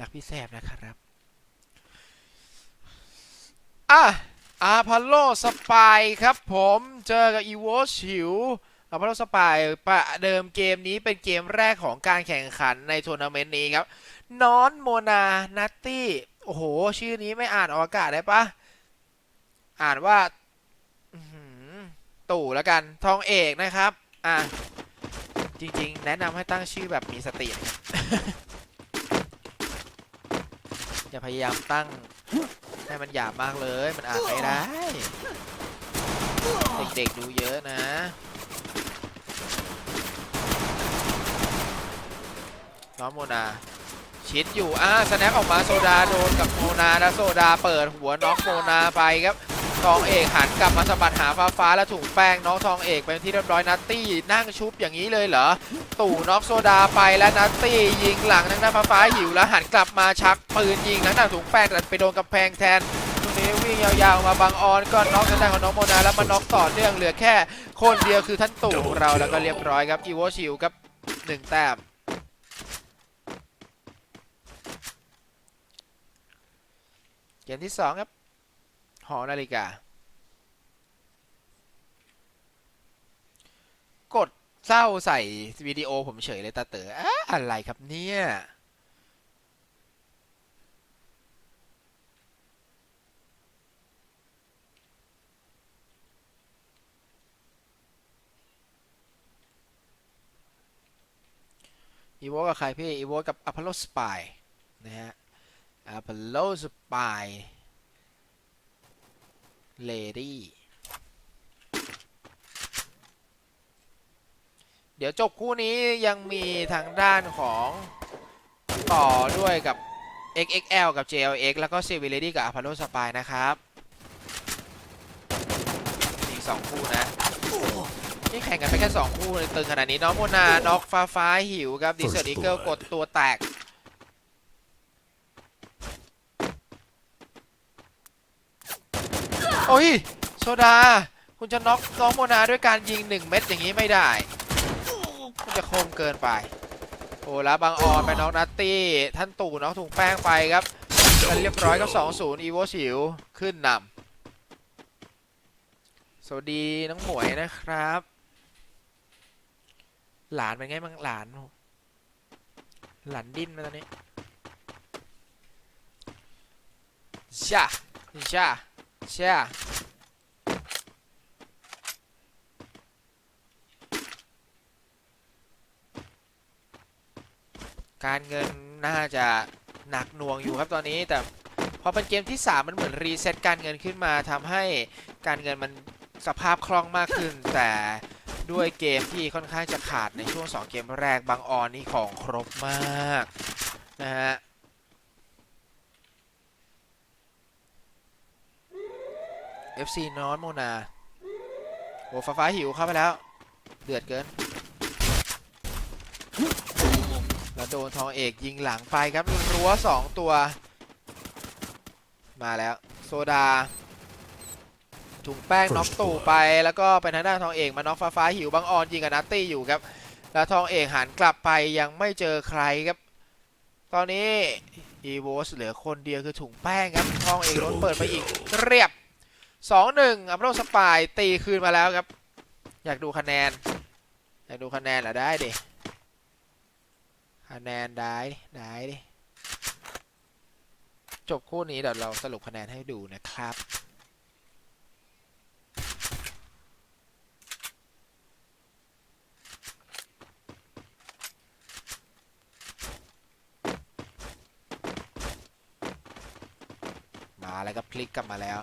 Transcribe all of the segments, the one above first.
รักพี่แซบนะครับอะอาพอลโลสปายครับผมเจอกับอีโวชิวอาพอลโลสปายประเดิมเกมนี้เป็นเกมแรกของการแข่งขันในทัวร์นาเมนต์นี้ครับ นอนโมนานัตตี้ โอ้โห ชื่อนี้ไม่อ่านออกอากาศได้ปะอ่านว่าตู่แล้วกัน ทองเอกนะครับ อะ จริง ๆ แนะนำให้ตั้งชื่อแบบมีสติ อย่าพยายามตั้ง ให้มันหยาบมากเลย มันอ่านไม่ได้ เด็กๆดูเยอะนะ น้องโมนา ชิดอยู่ อ่าสแนปออกมาโซดาโดนกับโมนาแล้วโซดาเปิดหัวน้องโมนาไปครับ ทองเอกหันกลับมาสะบัดหาฟ้าฟ้าแล้วถุงแป้งน้องทองเอกเป็นที่เรียบร้อยนัตตี้นั่งชุบอย่างนี้เลยเหรอ ตู่น็อกโซดาไปแล้วนัตตี้ยิงหลังทางด้านฟ้าฟ้าหิวแล้วหันกลับมาชักปืนยิงทางด้านถุงแป้งแต่ไปโดนกำแพงแทนตรงนี้วิ่งยาวๆมาบังออนก็น็อกทางด้านของน้องโมนาแล้วมาน็อกต่อเนื่องเหลือแค่ คนเดียวคือท่านตู่ของเราแล้วก็เรียบร้อยครับอีโวชิวครับหนึ่งแต้มเกมที่สองครับ หอนาฬิกา กดเศร้าใส่วิดีโอผมเฉยเลยตาเต๋ออะอะไรครับเนี่ยอีโวกับใครพี่อีโวกับอพอลโลสปายนะฮะอพอลโลสปาย เลดี้เดี๋ยวจบคู่นี้ยังมีทางด้านของต่อด้วยกับ XXL กับ JLX แล้วก็ Civil Lady กับ Apollo Spy นะครับอีก2คู่นะ นี่แข่งกันไปแค่2คู่เลยตึงขนาดนี้ น้องโมนา น็อกฟ้าฟ้าหิวครับดิเซอร์ดิเกิลกดตัวแตก โอ้ยโซดา คุณจะน็อกน้องโมนาด้วยการยิง1เม็ดอย่างนี้ไม่ได้มันจะคมเกินไป โอ้แล้วบางออนไปน็อกนัตตี้ท่านตู่น็อกถุงแป้งไปครับกันเรียบร้อยก็2-0อีโวชิวขึ้นนำสวัสดีน้องหมวยนะครับ หลานเป็นไงบ้างหลาน หลานดิ้นมาตอนนี้ชาชา ชาการเงินน่าจะหนักหน่วงอยู่ครับตอนนี้แต่พอเป็นเกมที่ 3 มันเหมือนรีเซ็ตการเงินขึ้นมาทำให้การเงินมันสภาพคล่องมากขึ้น แต่ด้วยเกมที่ค่อนข้างจะขาดในช่วง 2 เกมแรกบางออนนี่ของครบมากนะฮะ FC นอนโมนาโอ้ฟ้าฟ้าหิวเข้าไปแล้ว เดือดเกิน แล้วโดนทองเอกยิงหลังไปครับรั้วสองตัว มาแล้ว โซดา ถุงแป้งน็อกตู่ไปแล้วก็เป็นทางด้านทองเอกมาน็อกฟ้าฟ้าหิวบางออนยิงกับนัตตี้อยู่ครับ แล้วทองเอกหันกลับไปยังไม่เจอใครครับ ตอนนี้อีโวสเหลือคนเดียวคือถุงแป้งครับทองเอกโดนเปิดไปอีกเรียบ สองหนึ่งอัพโรสปายตีคืนมาแล้วครับ อยากดูคะแนน อยากดูคะแนนเหรอได้ดิ คะแนนได้ได้ดิ จบคู่นี้เดี๋ยวเราสรุปคะแนนให้ดูนะครับมาแล้วก็พลิกกลับมาแล้ว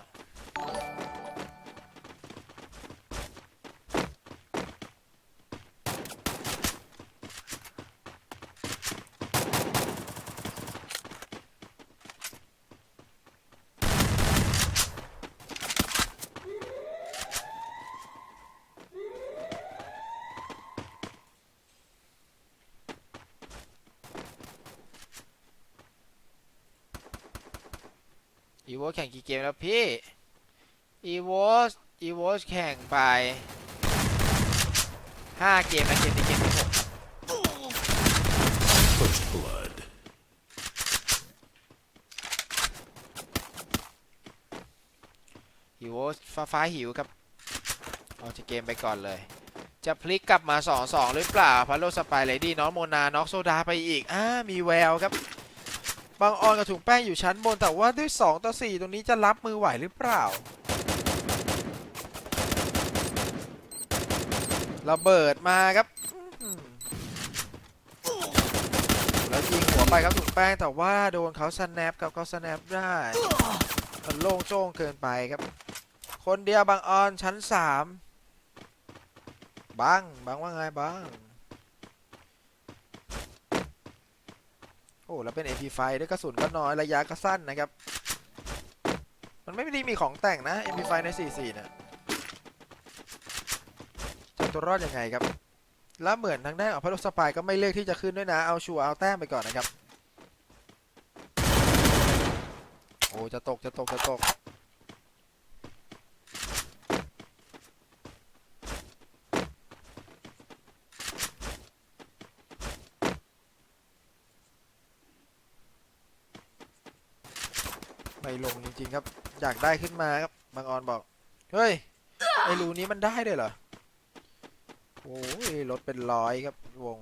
อีโวแข่งกี่เกมแล้วพี่อีโวอีโวแข่งไป 5 เกมนะเกมนี้เกมที่หก First blood. อีโวฟ้าฟ้าหิวครับเอาจะเกมไปก่อนเลย จะพลิกกลับมา 2-2 หรือเปล่าพาโลสปายเลยดี้น้องโมนา น็อกโซดาไปอีกอ่ามีแววครับ บางออนกับถุงแป้งอยู่ชั้นบนแต่ว่าด้วย 2 ต่อ 4 ตรงนี้จะรับมือไหวหรือเปล่าระเบิดมาครับแล้วยิงหัวไปครับถุงแป้งแต่ว่าโดนเขาสแนปกับเขาสแนปได้มันโล่งโจ้งเกินไปครับ คนเดียวบางออนชั้น3บังบังว่าไงบังโอ้แล้วเป็น MP5 ด้วยกระสุนก็น้อยระยะก็สั้นนะครับ มันไม่ได้มีของแต่งนะ MP5 ใน 44เนี่ยจะตัวรอดยังไงครับ แล้วเหมือนทางด้านของพัทสปายก็ไม่เลือกที่จะขึ้นด้วยนะ เอาชัวเอาแต้มไปก่อนนะครับ โอ้จะตกจะตกจะตก ลงจริงๆครับ อยากได้ขึ้นมาครับบางออนบอก เฮ้ย ไอรูนี้มันได้ด้วยเหรอ โอ้ยรถเป็นร้อยครับวง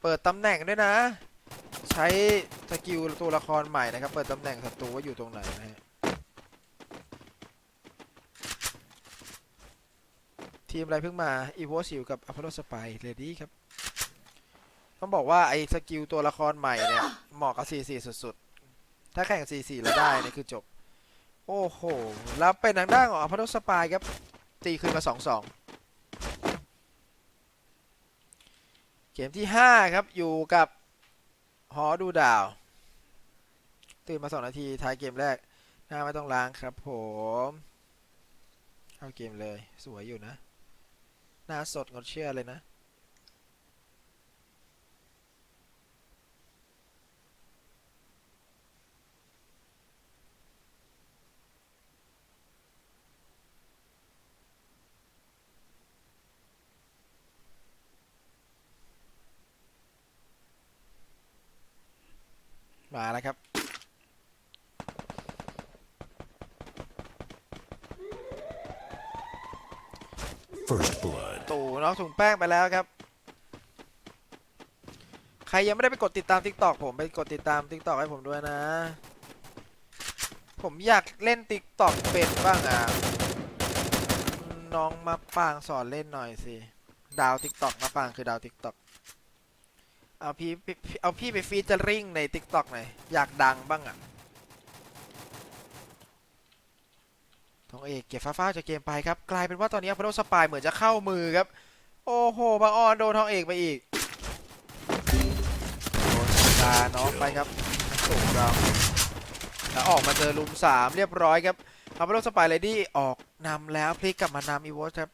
เปิดตำแหน่งด้วยนะ ใช้สกิลตัวละครใหม่นะครับ เปิดตำแหน่งศัตรูว่าอยู่ตรงไหนนะฮะทีมอะไรเพิ่งมาอีโวซิลกับอพอลโลสไปเลดี้ครับ ต้องบอกว่าไอ้สกิลตัวละครใหม่เนี่ย เหมาะกับ 44 สุดๆ ถ้าแข่ง 44 แล้วได้นี่คือจบ โอ้โห แล้วเป็นทางด้านของอพอลโลสปายครับ ตีคืนมา 2-2 เกมที่ 5 ครับ อยู่กับหอดูดาว ตื่นมา 2 นาที ท้ายเกมแรก หน้าไม่ต้องล้างครับผม เข้าเกมเลย สวยอยู่นะ หน้าสดงดเชื่อเลยนะ มาแล้วครับ First blood. ตู่น้องถุงแป้งไปแล้วครับ ใครยังไม่ได้ไปกดติดตาม TikTok ผมไปกดติดตาม TikTok ให้ผมด้วยนะ ผมอยากเล่น TikTok เป็นบ้างอะ น้องมาปางสอนเล่นหน่อยสิ ดาว TikTok มาปางคือดาว TikTok เอาพี่เอาพี่ไปฟีเจอริ่งใน TikTok หน่อย อยากดังบ้างอะทองเอกเก็บฟ้าๆจากเกมไปครับ กลายเป็นว่าตอนนี้พโรสปายเหมือนจะเข้ามือครับ โอ้โหบางออนโดนทองเอกไปอีกโดนตาน้องไปครับสูงเราแล้วออกมาเจอลุมสามเรียบร้อยครับพาพโรสปายเลดี้ออกนำแล้วพลิกกลับมานำอีวอสครับ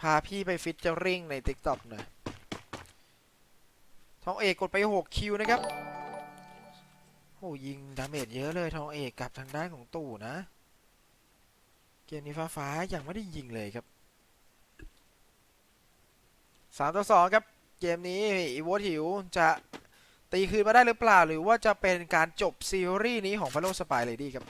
พาพี่ไปฟิตเจอริ่งใน TikTok หน่อย ทองเอกกดไป 6 คิวนะครับ โอ้ยิงดาเมจเยอะเลยทองเอกกับทางด้านของตู่นะ เกมนี้ฟ้าฟ้ายังไม่ได้ยิงเลยครับสามต่อสองครับ เกมนี้อีโวหิวจะตีคืนมาได้หรือเปล่า หรือว่าจะเป็นการจบซีรีส์นี้ของฟ o โลสปายเลดี้ครับ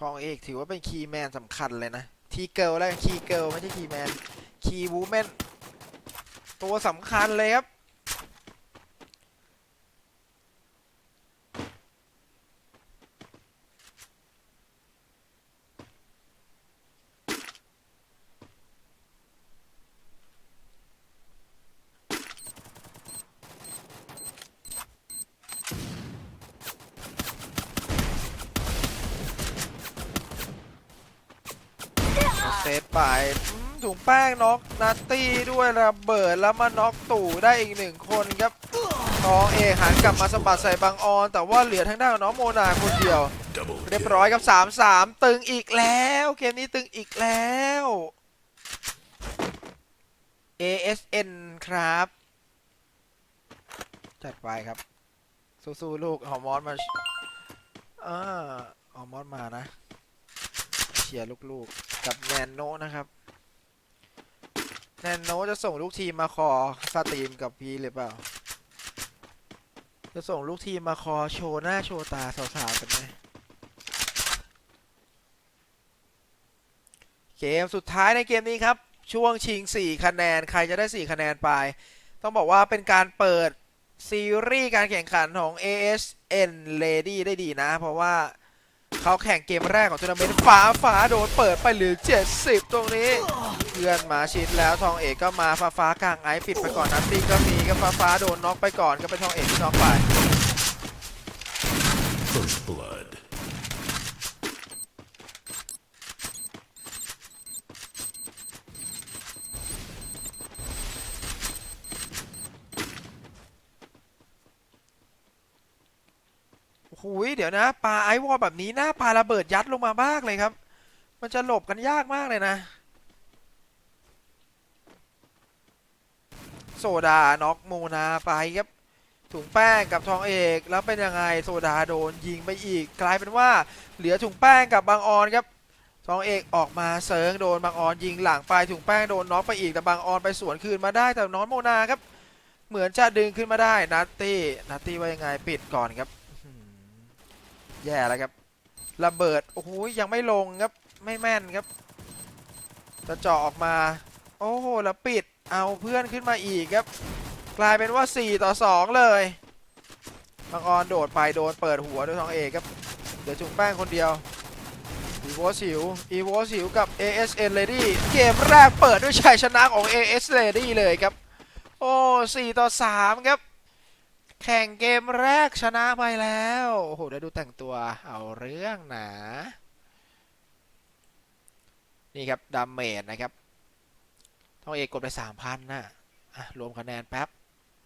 ทองเอกถือว่าเป็นคีย์แมนสำคัญเลยนะ ทีเกิลแล้วคีย์เกิลไม่ใช่คีย์แมน คีย์วูแมน ตัวสำคัญเลยครับ เซต ไปอืมถุงแป้งน็อกนัตตี้ด้วยระเบิดแล้วมาน็อกตู่ได้อีกหนึ่งคนครับทองเอกหันกลับมาสะบัดใส่บางออน แต่ว่าเหลือทางด้านของน้องโมนาคนเดียว Double เรียบ kill. ร้อยครับ3 3ตึงอีกแล้ว เกมนี้ตึงอีกแล้ว ASN ครับ จัดไปครับ สู้ๆลูกหอมมอสมาอ่าหอมมอสมานะเชียร์ลูกๆ กับแนนโนนะครับ แนนโนจะส่งลูกทีมมาคอสตรีมกับพีหรือเปล่า จะส่งลูกทีมมาคอโชว์หน้าโชว์ตาสาวๆกันไหมเกมสุดท้ายในเกมนี้ครับ ช่วงชิง 4 คะแนนใครจะได้ 4 คะแนนไป ต้องบอกว่าเป็นการเปิดซีรีส์การแข่งขันของ ASN Lady ได้ดีนะ เพราะว่า เขาแข่งเกมแรกของทัวร์นาเมนต์ฟ้าฟ้าโดนเปิดไปเหลือ 70 ตรงนี้ เพื่อนมาชิดแล้วทองเอกก็มาฟ้าฟ้ากลางไอ้ปิดไปก่อนนัตตี้ก็มีก็ฟ้าฟ้าโดนน็อกไปก่อนก็เป็นทองเอกที่น็อกไป First blood. โอ้โหเดี๋ยวนะปลาไอวอลแบบนี้หน้าปลาระเบิดยัดลงมาบ้างเลยครับ มันจะหลบกันยากมากเลยนะ โซดาน็อกโมนาไปครับถุงแป้งกับทองเอกแล้วเป็นยังไงโซดาโดนยิงไปอีก กลายเป็นว่าเหลือถุงแป้งกับบางออนครับทองเอกออกมาเซิร์งโดนบางออนยิงหลังไปถุงแป้งโดนน็อกไปอีกแต่บางออนไปสวนคืนมาได้แต่น้องโมนาครับ เหมือนจะดึงขึ้นมาได้นัตตี้นัตตี้ว่ายังไงปิดก่อนครับ แย่แล้วครับระเบิดโอ้โหยังไม่ลงครับไม่แม่นครับจะเจาะออกมา โอ้โหแล้วปิดเอาเพื่อนขึ้นมาอีกครับ กลายเป็นว่า 4 ต่อ 2 เลยบางออนโดดไปโดนเปิดหัวด้วยทองเอกครับเดี๋ยวจุงแป้งคนเดียวอีโวสิวอีโวสิวกับ ASN Lady เกมแรกเปิดด้วยชัยชนะของ AS Lady เลยครับ โอ้4ต่อ 3 ครับ แข่งเกมแรกชนะไปแล้ว โอ้โหได้ดูแต่งตัวเอาเรื่องหนา นี่ครับดาเมจนะครับทองเอกกดไป3,000นะอะรวมคะแนนแป๊บ